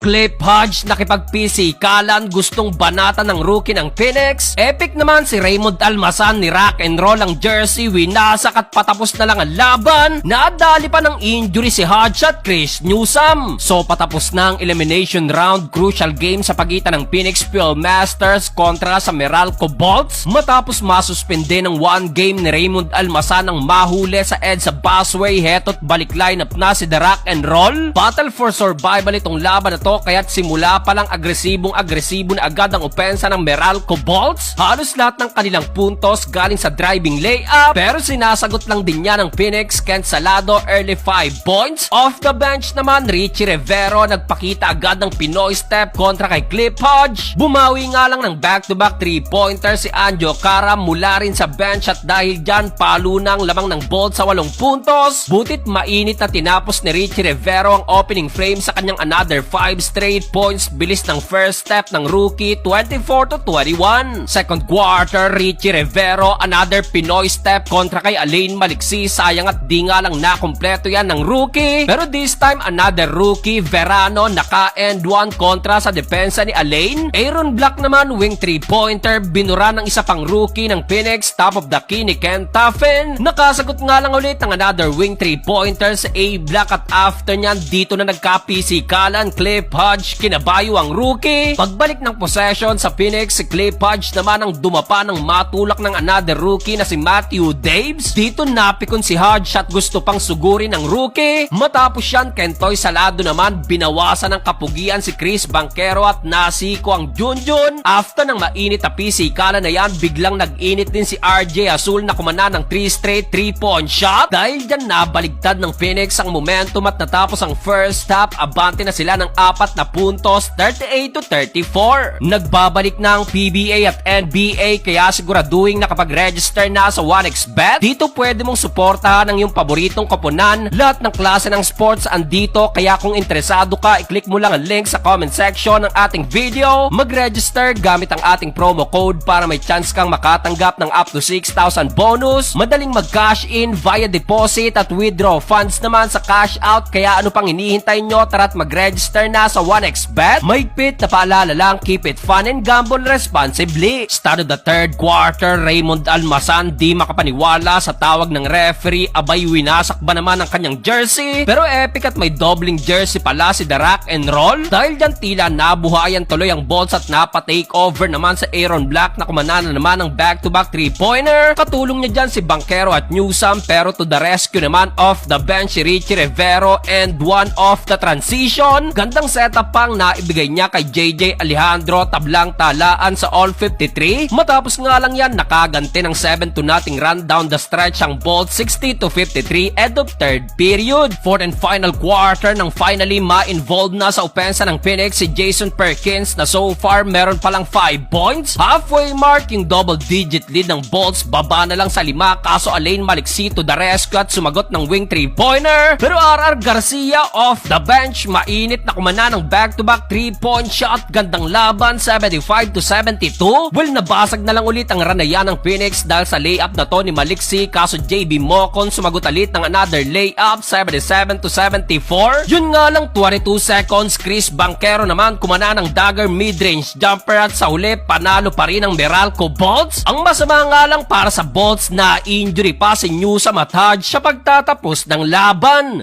Clip Hodge nakipag-PC-kalan gustong banata ng rookie ng Phoenix. Epic naman si Raymond Almasan ni rock and roll ang jersey, winasak at patapos na lang ang laban. Nadali pa ng injury si Hodge at Chris Newsome. So patapos na ang elimination round, crucial game sa pagitan ng Phoenix Fuel Masters kontra sa Meralco Bolts. Matapos masuspende ng one game ni Raymond Almasan ang mahuli sa EDSA Busway, heto't balik lineup na si The Rock and Roll. Battle for survival itong laban na to kaya't simula pa lang agresibong agresibo na agad ang opensa ng Meralco Bolts. Halos lahat ng kanilang puntos galing sa driving layup pero sinasagot lang din niya ng Phoenix Kent Salado early 5 points. Off the bench naman Richie Rivero nagpakita agad ng Pinoy step kontra kay Clip Hodge. Bumawi nga lang ng back-to-back 3-pointer si Anjo Cara mula rin sa bench at dahil dyan palo ng lamang ng Bolts sa 8 puntos. Butit mainit na tinapos ni Richie Rivero ang opening frame sa kanyang another 5 straight points bilis ng first step ng rookie 24 to 21. Second quarter, Richie Rivero another Pinoy step kontra kay Alain Maliksi sayang at di nga lang nakompleto yan ng rookie. Pero this time another rookie Verano naka-end one kontra sa depensa ni Alain. Aaron Black naman wing 3-pointer binura ng isa pang rookie ng Phoenix top of the key ni Ken Taffen. Nakasagot nga lang ulit ng another wing 3-pointer sa A Black at after niyan dito na nagka-PC-kalan Cliff Hodge kinabayo ang rookie. Pagbalik ng possession sa Phoenix, si Cliff Hodge naman ang dumapa ng matulak ng another rookie na si Matthew Daves. Dito napikon si Hodge at gusto pang sugurin ng rookie. Matapos yan, Kentoy Salado naman binawasan ng kapugian si Chris Banquero at nasiko ang Junjun. After ng mainit na PC kala na yan, biglang nag-init din si RJ Azul na kumana ng 3 straight 3-point shot. Dahil dyan nabaligtad ng Phoenix ang momentum at natapos ang first half, abante na sila ng apat na puntos, 38 to 34. Nagbabalik na ang PBA at NBA kaya siguraduhin nakapag-register na sa 1xBet. Dito pwede mong suportahan ang iyong paboritong koponan. Lahat ng klase ng sports andito kaya kung interesado ka, i-click mo lang ang link sa comment section ng ating video. Mag-register gamit ang ating promo code para may chance kang makatanggap ng up to 6,000 bonus. Madaling mag-cash in via deposit at withdraw funds naman sa cash out kaya ano pang hinihintay nyo tara't mag-register na sa 1xBet. Mahigpit na paalala lang, keep it fun and gamble responsibly. Start of the third quarter, Raymond Almasan di makapaniwala sa tawag ng referee. Abay, winasak ba naman ang kanyang jersey? Pero epic at may dobling jersey pala si The Rock and Roll. Dahil dyan tila nabuhayan tuloy ang Bolts at napa-take over naman sa Aaron Black na kumana na naman ng back-to-back 3-pointer. Katulong niya dyan si Banquero at Newsome pero to the rescue naman off the bench si Richie Rivero and one off the transition. Gandang setup pang naibigay niya kay JJ Alejandro tablang talaan sa all 53. Matapos nga lang yan nakaganti ng 7 to nothing run down the stretch ang Bolt 60 to 53 end of third period. Fourth and final quarter nang finally ma-involved na sa opensa ng Phoenix si Jason Perkins na so far meron palang 5 points. Halfway mark yung double digit lead ng Bolts baba na lang sa lima kaso Alain Maliksi to the rescue at sumagot ng wing 3-pointer. Pero RR Garcia off the bench mainit na kumana ng back-to-back 3-point shot gandang laban 75 to 72. Well nabasag na lang ulit ang ranaya ng Phoenix dahil sa layup na to ni Maliksi kaso JB Mocon sumagot ulit ng another layup 77 to 74. Yun nga lang 22 seconds Chris Banquero naman kumana ng dagger mid-range jumper at sa huli panalo pa rin ang Meralco Bolts. Ang masama nga lang para sa Bolts na injury pa si Newsome at Hodge sa pagtatapos ng laban.